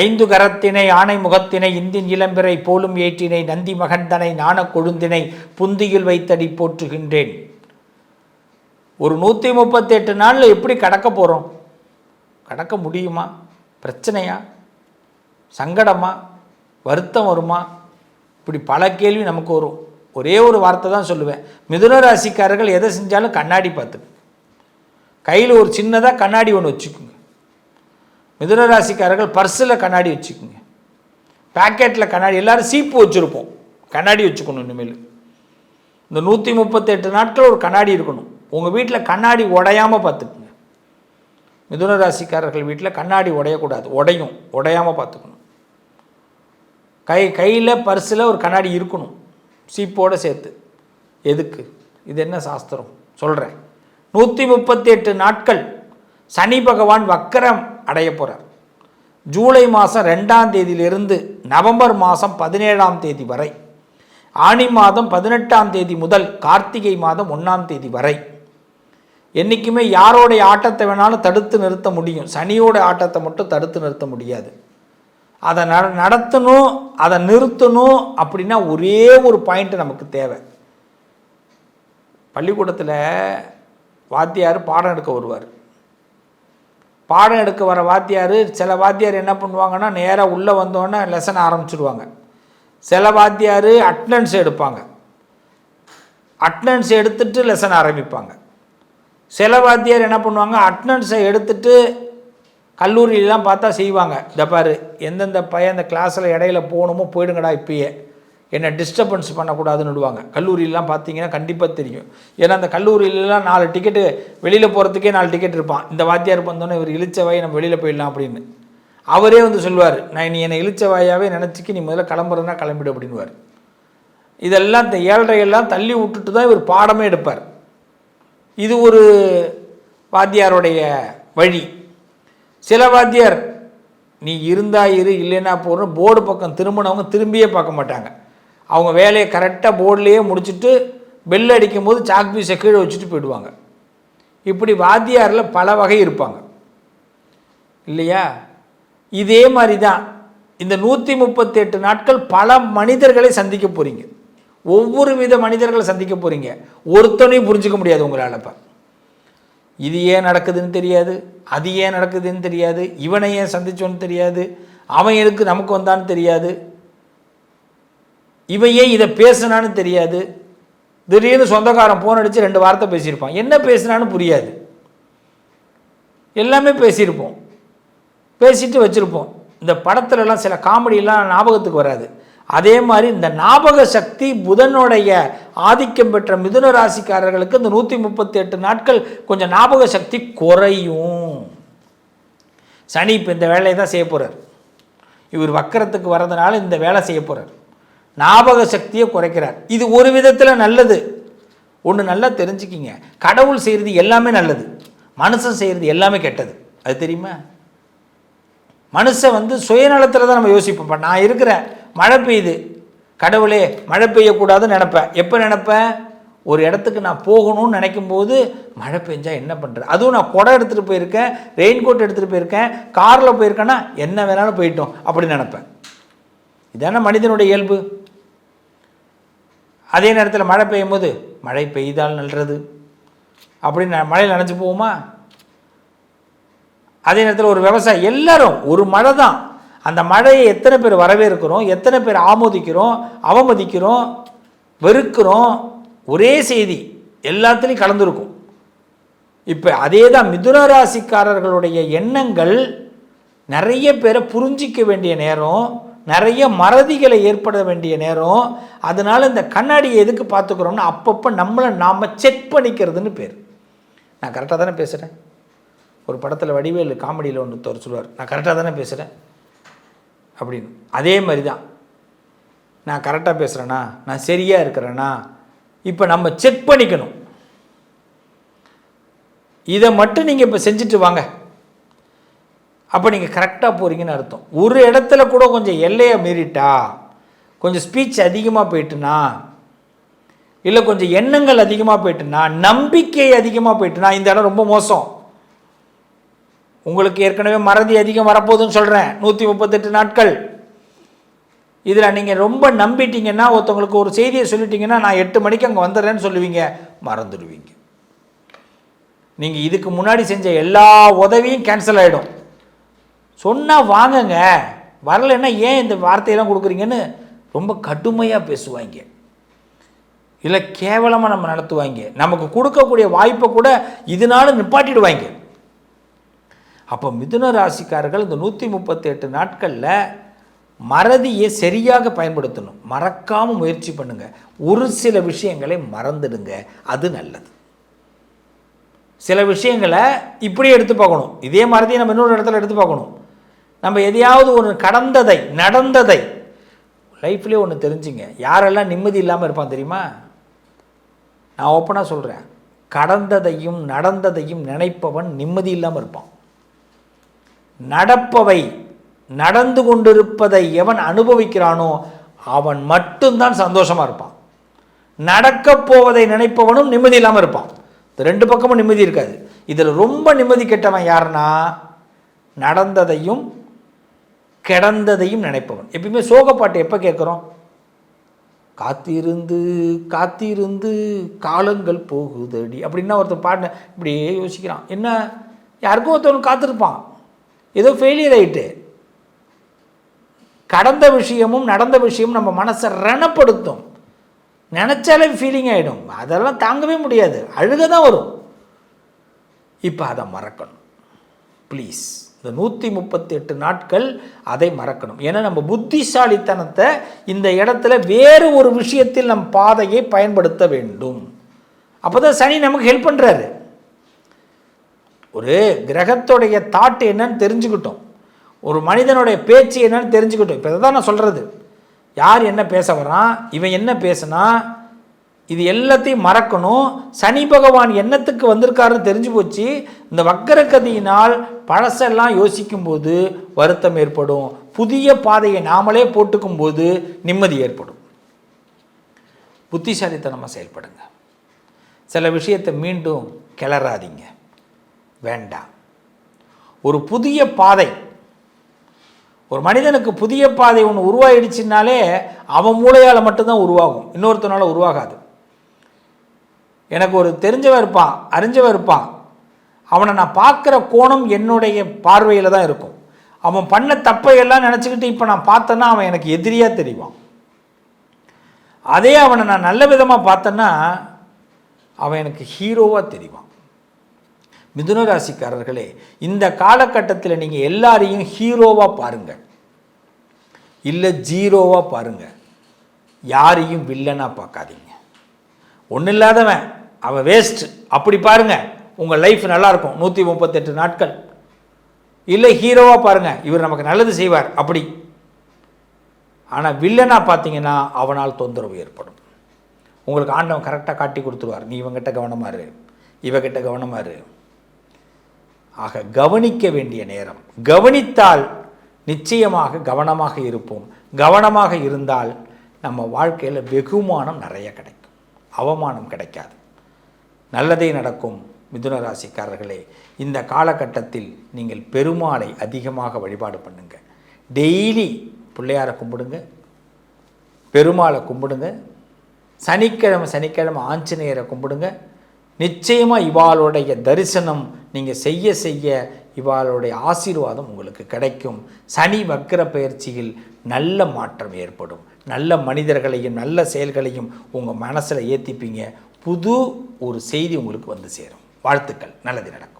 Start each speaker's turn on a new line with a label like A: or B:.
A: ஐந்து கரத்தினை ஆணை முகத்தினை இந்தின் இளம்பிறை போலும் ஏற்றினை நந்தி மகந்தனை நாணக் கொழுந்தினை புந்தியில் வைத்தடி போற்றுகின்றேன். ஒரு நூற்றி முப்பத்தெட்டு நாளில் எப்படி கடக்க போகிறோம் கடக்க முடியுமா? பிரச்சனையா? சங்கடமா? வருத்தம் வருமா? இப்படி பல கேள்வி நமக்கு வரும். ஒரே ஒரு வார்த்தை தான் சொல்லுவேன். மிதுன ராசிக்காரர்கள் எதை செஞ்சாலும் கண்ணாடி பார்த்து கையில் ஒரு சின்னதாக கண்ணாடி ஒன்று வச்சுக்கோங்க. மிதுன ராசிக்காரர்கள் பர்ஸில் கண்ணாடி வச்சுக்கோங்க. பேக்கெட்டில் கண்ணாடி எல்லோரும் சீப்பு வச்சுருப்போம். கண்ணாடி வச்சுக்கணும் இனிமேல். இந்த நூற்றி முப்பத்தெட்டு நாட்கள் ஒரு கண்ணாடி இருக்கணும். உங்கள் வீட்டில் கண்ணாடி உடையாமல் பார்த்துக்குங்க. மிதுன ராசிக்காரர்கள் வீட்டில் கண்ணாடி உடையக்கூடாது. உடையும் உடையாமல் பார்த்துக்கணும். கை கையில் பர்ஸில் ஒரு கண்ணாடி இருக்கணும். சீப்போடு சேர்த்து. எதுக்கு? இது என்ன சாஸ்திரம்? சொல்கிறேன் நூற்றி முப்பத்தி எட்டு நாட்கள் சனி பகவான் வக்கரம் அடைய போகிறார் ஜூலை மாதம் ரெண்டாம் தேதியிலிருந்து நவம்பர் மாதம் பதினேழாம் தேதி வரை ஆனி மாதம் பதினெட்டாம் தேதி முதல் கார்த்திகை மாதம் ஒன்றாம் தேதி வரை. என்றைக்குமே யாரோடைய ஆட்டத்தை வேணாலும் தடுத்து நிறுத்த முடியும். சனியோட ஆட்டத்தை மட்டும் தடுத்து நிறுத்த முடியாது. அதை நட நடத்தணும் அதை நிறுத்தணும் அப்படின்னா ஒரே ஒரு பாயிண்ட்டு நமக்கு தேவை. பள்ளிக்கூடத்தில் வாத்தியார் பாடம் எடுக்க வருவார். பாடம் எடுக்க வர வாத்தியார் சில வாத்தியார் என்ன பண்ணுவாங்கன்னா நேராக உள்ளே வந்தோன்னே லெசன் ஆரம்பிச்சிடுவாங்க சில வாத்தியார் அட்னன்ஸ் எடுப்பாங்க. அட்னன்ஸ் எடுத்துட்டு லெசன் ஆரம்பிப்பாங்க. சில வாத்தியார் என்ன பண்ணுவாங்க அட்னன்ஸை எடுத்துட்டு கல்லூரியிலாம் பார்த்தா செய்வாங்க. இந்த பாரு எந்தெந்த பையன் அந்த கிளாஸில் இடையில போகணுமோ போயிடுங்கடா இப்பயே. என்னை டிஸ்டர்பன்ஸ் பண்ணக்கூடாதுன்னு விடுவாங்க. கல்லூரியிலாம் பார்த்தீங்கன்னா கண்டிப்பாக தெரியும். ஏன்னா அந்த கல்லூரியிலலாம் நாலு டிக்கெட்டு வெளியில் போகிறதுக்கே நாலு டிக்கெட் இருப்பான். இந்த வாத்தியார் வந்தோன்னே இவர் இழிச்சவாய் நம்ம வெளியில் போயிடலாம் அப்படின்னு. அவரே வந்து சொல்லுவார் நான் நீ என்னை இழிச்சவாயாவே நினச்சிக்கி நீ முதல்ல கிளம்புறதுனா கிளம்பிடு அப்படின்வார் இதெல்லாம் இந்த ஏழரையெல்லாம் தள்ளி விட்டுட்டு தான் இவர் பாடமே எடுப்பார். இது ஒரு வாத்தியாருடைய வழி. சில வாத்தியார் நீ இருந்தா இரு இல்லைன்னா போகிறோம் போர்டு பக்கம் திரும்பினவங்க திரும்பியே பார்க்க மாட்டாங்க. அவங்க வேலையை கரெக்டாக போர்டுலேயே முடிச்சுட்டு பெல் அடிக்கும் போது சாக் பீஸை கீழே வச்சுட்டு போயிடுவாங்க. இப்படி வாத்தியாரில் பல வகை இருப்பாங்க. இல்லையா? இதே மாதிரி தான் இந்த நூற்றி முப்பத்தெட்டு நாட்கள் பல மனிதர்களை சந்திக்க போகிறீங்க ஒவ்வொரு வித மனிதர்களை சந்திக்க போகிறீங்க ஒருத்தனையும் புரிஞ்சுக்க முடியாது உங்களால் இப்போ இது ஏன் நடக்குதுன்னு தெரியாது? அது ஏன் நடக்குதுன்னு தெரியாது? இவனை ஏன் சந்திச்சோன்னு தெரியாது? அவன் எதுக்கு நமக்கு வந்தான்னு தெரியாது? இவன் ஏன் இதை பேசுனான்னு தெரியாது. திடீர்னு சொந்தக்காரன் ஃபோன் அடித்து ரெண்டு வார்த்தை பேசியிருப்பான். என்ன பேசுனான்னு புரியாது. எல்லாமே பேசியிருப்போம். பேசிட்டு வச்சுருப்போம். இந்த படத்துலலாம் சில காமெடியெல்லாம் ஞாபகத்துக்கு வராது. அதே மாதிரி இந்த ஞாபக சக்தி புதனுடைய ஆதிக்கம் பெற்ற மிதுன ராசிக்காரர்களுக்கு இந்த நூற்றி முப்பத்தி எட்டு நாட்கள் கொஞ்சம் ஞாபக சக்தி குறையும். சனி இப்போ இந்த வேலையை தான் செய்ய போகிறார் இவர் வக்கரத்துக்கு வர்றதுனால இந்த வேலை செய்ய போகிறார் ஞாபக சக்தியை குறைக்கிறார். இது ஒரு விதத்தில் நல்லது. ஒன்று நல்லா தெரிஞ்சுக்கிங்க. கடவுள் செய்கிறது எல்லாமே நல்லது. மனுஷன் செய்கிறது எல்லாமே கெட்டது. அது தெரியுமா? மனுஷன் வந்து சுயநலத்தில் தான் நம்ம யோசிப்போம். நான் இருக்கிறேன். மழை பெய்யுது. கடவுளே மழை பெய்யக்கூடாதுன்னு நினப்பேன். எப்போ நினப்பேன்? ஒரு இடத்துக்கு நான் போகணும்னு நினைக்கும் போது மழை பெஞ்சால் என்ன பண்ணுறது அதுவும் நான் குடம் எடுத்துகிட்டு போயிருக்கேன். ரெயின் கோட் எடுத்துகிட்டு போயிருக்கேன் காரில் போயிருக்கேன்னா என்ன வேணாலும் போயிட்டோம். அப்படின்னு நினப்பேன். இதான மனிதனுடைய இயல்பு? அதே நேரத்தில் மழை பெய்யும் போது மழை பெய்தால் நல்லது அப்படின்னு மழையில் நினச்சி போவோமா? அதே நேரத்தில் ஒரு விவசாயி எல்லாரும் ஒரு மழை தான். அந்த மழையை எத்தனை பேர் வரவேற்கிறோம் எத்தனை பேர் ஆமோதிக்கிறோம் அவமதிக்கிறோம் வெறுக்கிறோம் ஒரே செய்தி எல்லாத்துலேயும் கலந்துருக்கும். இப்போ அதே தான் மிதுன ராசிக்காரர்களுடைய எண்ணங்கள் நிறைய பேரை புரிஞ்சிக்க வேண்டிய நேரம் நிறைய மறதிகளை ஏற்பட வேண்டிய நேரம். அதனால் இந்த கண்ணாடியை எதுக்கு பார்த்துக்கிறோம்னா அப்பப்போ நம்மளை நாம் செக் பண்ணிக்கிறதுன்னு பேர். நான் கரெக்டாக தானே பேசுகிறேன் ஒரு படத்தில் வடிவேலு காமெடியில் ஒன்று ஒருத்தர் சொல்லுவார். நான் கரெக்டாக தானே பேசுகிறேன் அப்படின்னு. அதே மாதிரி தான் நான் கரெக்டாக பேசுகிறேன்னா நான் சரியாக இருக்கிறேன்னா இப்போ நம்ம செக் பண்ணிக்கணும். இதை மட்டும் நீங்கள் இப்போ செஞ்சுட்டு வாங்க. அப்போ நீங்கள் கரெக்டாக போகிறீங்கன்னு அர்த்தம். ஒரு இடத்துல கூட கொஞ்சம் எல்லையை மீறிட்டா கொஞ்சம் ஸ்பீச் அதிகமாக போயிட்டுனா இல்லை கொஞ்சம் எண்ணங்கள் அதிகமாக போயிட்டுனா நம்பிக்கை அதிகமாக போயிட்டுனா இந்த இடம் ரொம்ப மோசம். உங்களுக்கு ஏற்கனவே மறதி அதிகம் வரப்போகுதுன்னு சொல்கிறேன் நூற்றி முப்பத்தெட்டு நாட்கள். இதில் நீங்கள் ரொம்ப நம்பிட்டீங்கன்னா ஒருத்தவங்களுக்கு ஒரு செய்தியை சொல்லிட்டீங்கன்னா நான் எட்டு மணிக்கு அங்கே வந்துடுறேன்னு சொல்லுவீங்க மறந்துடுவீங்க. நீங்கள் இதுக்கு முன்னாடி செஞ்ச எல்லா உதவியும் கேன்சல் ஆகிடும் சொன்னால் வாங்கங்க. வரலைன்னா ஏன் இந்த வார்த்தையெல்லாம் கொடுக்குறீங்கன்னு ரொம்ப கடுமையாக பேசுவாங்க. இல்லை கேவலமாக நம்ம நடத்துவாங்க. நமக்கு கொடுக்கக்கூடிய வாய்ப்பை கூட இதனால நிப்பாட்டிடுவாங்க. அப்போ மிதுன ராசிக்காரர்கள் இந்த நூற்றி முப்பத்தெட்டு நாட்களில் மறதியை சரியாக பயன்படுத்தணும். மறக்காமல் முயற்சி பண்ணுங்க. ஒரு சில விஷயங்களை மறந்துடுங்க. அது நல்லது. சில விஷயங்களை இப்படி எடுத்து பார்க்கணும். இதே மறதியை நம்ம இன்னொரு இடத்துல எடுத்து பார்க்கணும். நம்ம எதையாவது ஒன்று கடந்ததை நடந்ததை லைஃப்லேயே ஒன்று தெரிஞ்சுங்க. யாரெல்லாம் நிம்மதி இல்லாமல் இருப்பான் தெரியுமா? நான் ஓப்பனாக சொல்கிறேன் கடந்ததையும் நடந்ததையும் நினைப்பவன் நிம்மதி இல்லாமல் இருப்பான். நடப்பவை நடந்து கொண்டிருப்பதை எவன் அனுபவிக்கிறானோ அவன் மட்டும்தான் சந்தோஷமாக இருப்பான். நடக்கப் போவதை நினைப்பவனும் நிம்மதி இல்லாமல் இருப்பான். ரெண்டு பக்கமும் நிம்மதி இருக்காது. இதில் ரொம்ப நிம்மதி கெட்டவன் யாருன்னா நடந்ததையும் கிடந்ததையும் நினைப்பவன். எப்பயுமே சோகப்பாட்டு எப்போ கேட்குறோம்? காத்திருந்து காத்திருந்து காலங்கள் போகுதடி அப்படின்னா ஒருத்தர் பாட்டு இப்படியே யோசிக்கிறான். என்ன? யாருக்கும் ஒருத்தவன் காத்திருப்பான். ஏதோ ஃபெயிலியர் ஆயிட்டு. கடந்த விஷயமும் நடந்த விஷயமும் நம்ம மனசை ரணப்படுத்தும். நினச்சாலே ஃபீலிங் ஆகிடும் அதெல்லாம் தாங்கவே முடியாது. அழுக தான் வரும். இப்போ அதை மறக்கணும். ப்ளீஸ் இந்த நூற்றி முப்பத்தி எட்டு நாட்கள் அதை மறக்கணும். ஏன்னா நம்ம புத்திசாலித்தனத்தை இந்த இடத்துல வேறு ஒரு விஷயத்தில் நம் பாதையை பயன்படுத்த வேண்டும். அப்போ தான் சனி நமக்கு ஹெல்ப் பண்ணுறாரு ஒரு கிரகத்துடைய தாட் என்னன்னு தெரிஞ்சுக்கிட்டோம். ஒரு மனிதனுடைய பேச்சு என்னன்னு தெரிஞ்சுக்கிட்டோம். இப்போ தான் நான் சொல்கிறது யார் என்ன பேச வரான் இவன் என்ன பேசுனா இது எல்லாத்தையும் மறக்கணும். சனி பகவான் என்னத்துக்கு வந்திருக்காருன்னு தெரிஞ்சு போச்சு. இந்த வக்கரக்கதியினால் பழசெல்லாம் யோசிக்கும்போது வருத்தம் ஏற்படும். புதிய பாதையை நாமளே போட்டுக்கும் போது நிம்மதி ஏற்படும். புத்திசாலித்தனமாக செயல்படுங்க. சில விஷயத்தை மீண்டும் கிளறாதீங்க. வேண்டாம். ஒரு புதிய பாதை. ஒரு மனிதனுக்கு புதிய பாதை ஒன்று உருவாயிடுச்சுனாலே அவன் மூளையால் மட்டும்தான் உருவாகும். இன்னொருத்தனால உருவாகாது. எனக்கு ஒரு தெரிஞ்சவன் இருப்பான் அறிஞ்சவன் இருப்பான். அவனை நான் பார்க்குற கோணம் என்னுடைய பார்வையில் தான் இருக்கும். அவன் பண்ண தப்பையெல்லாம் நினச்சிக்கிட்டு இப்போ நான் பார்த்தேன்னா அவன் எனக்கு எதிரியாக தெரிவான். அதே அவனை நான் நல்ல விதமாக பார்த்தேன்னா அவன் எனக்கு ஹீரோவாக தெரிவான். மிதுன ராசிக்காரர்களே இந்த காலகட்டத்தில் நீங்கள் எல்லாரையும் ஹீரோவாக பாருங்கள் இல்லை ஜீரோவாக பாருங்கள் யாரையும் வில்லனாக பார்க்காதீங்க. ஒன்றும் இல்லாதவன் அவன் வேஸ்ட் அப்படி பாருங்கள் உங்கள் லைஃப் நல்லாயிருக்கும் நூற்றி முப்பத்தெட்டு நாட்கள். இல்லை ஹீரோவாக பாருங்கள் இவர் நமக்கு நல்லது செய்வார். அப்படி. ஆனால் வில்லனாக பார்த்தீங்கன்னா அவனால் தொந்தரவு ஏற்படும். உங்களுக்கு ஆண்டவன் கரெக்டாக காட்டி கொடுத்துருவார். நீ இவங்கிட்ட கவனமாக இரு. இவகிட்ட கவனமாக இரு. ஆக கவனிக்க வேண்டிய நேரம். கவனித்தால் நிச்சயமாக கவனமாக இருப்போம். கவனமாக இருந்தால் நம்ம வாழ்க்கையில் வெகுமானம் நிறைய கிடைக்கும். அவமானம் கிடைக்காது. நல்லதே நடக்கும் மிதுன ராசிக்காரர்களே. இந்த காலகட்டத்தில் நீங்கள் பெருமாளை அதிகமாக வழிபாடு பண்ணுங்க. டெய்லி பிள்ளையாரை கும்பிடுங்க. பெருமாளை கும்பிடுங்க. சனிக்கிழமை சனிக்கிழமை ஆஞ்சநேயரை கும்பிடுங்க. நிச்சயமாக இவாளுடைய தரிசனம் நீங்கள் செய்ய செய்ய இவாளுடைய ஆசீர்வாதம் உங்களுக்கு கிடைக்கும். சனி வக்கர பயிற்சியில் நல்ல மாற்றம் ஏற்படும். நல்ல மனிதர்களையும் நல்ல செயல்களையும் உங்கள் மனசில் ஏற்றிப்பீங்க புது ஒரு செய்தி உங்களுக்கு வந்து சேரும். வாழ்த்துக்கள். நல்லது நடக்கும்.